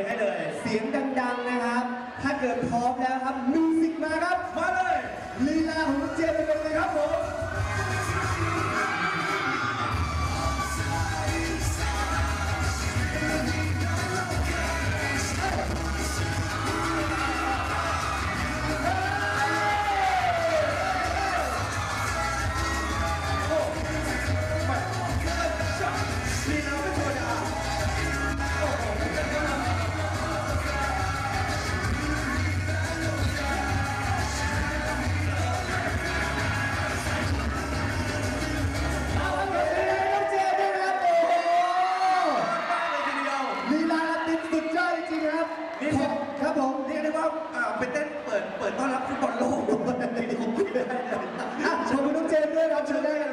งให้เลย เสียงดังๆนะครับ ถ้าเกิดพร้อมแล้วครับมิวสิกมาครับ มาเลยลีลาของน้องเจมส์เป็นยังไงครับผม ได้ครับผมเรียกได้ว่าเป็นเต้นเปิดเปิดต้อนรับฟุตบอลโลกด้วยที่าไม่เลย อะขอบคุณเจนด้วยครับเชิญได้